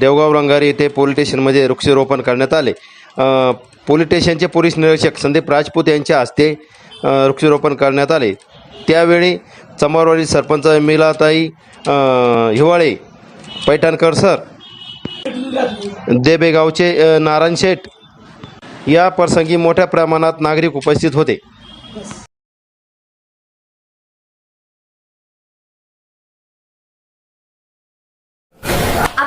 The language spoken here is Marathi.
देवगाव रंगारी येथे पोलीस स्टेशनमध्ये वृक्षारोपण करण्यात आले. पोलीस स्टेशनचे पोलीस निरीक्षक संदीप राजपूत यांच्या हस्ते वृक्षारोपण करण्यात आले. त्यावेळी चमारवाडी सरपंच मिलाताई हिवाळे पैठणकर सर देबेगावचे नारायण शेठ या प्रसंगी मोठ्या प्रमाणात नागरिक उपस्थित होते.